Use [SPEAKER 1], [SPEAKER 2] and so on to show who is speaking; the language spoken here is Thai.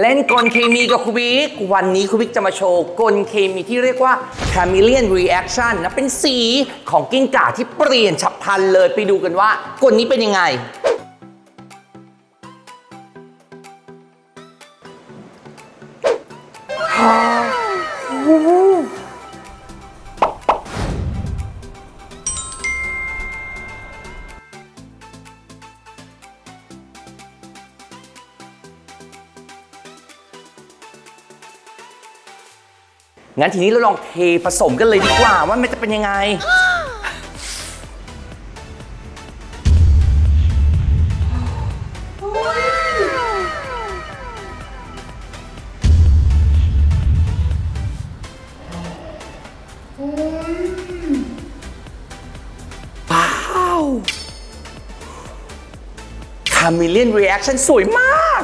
[SPEAKER 1] เล่นกลเคมีกับคุบิ๊กวันนี้คุบิ๊กจะมาโชว์กลเคมีที่เรียกว่า chameleon reaction นะเป็นสีของกิ้งก่าที่เปลี่ยนฉับพลันเลยไปดูกันว่ากลนี้เป็นยังไง งั้นทีนี้เราลองเทผสมกันเลยดีกว่าว่ามันจะเป็นยังไง ว้าวคาเมเลียนรีแอคชั่นสวยมาก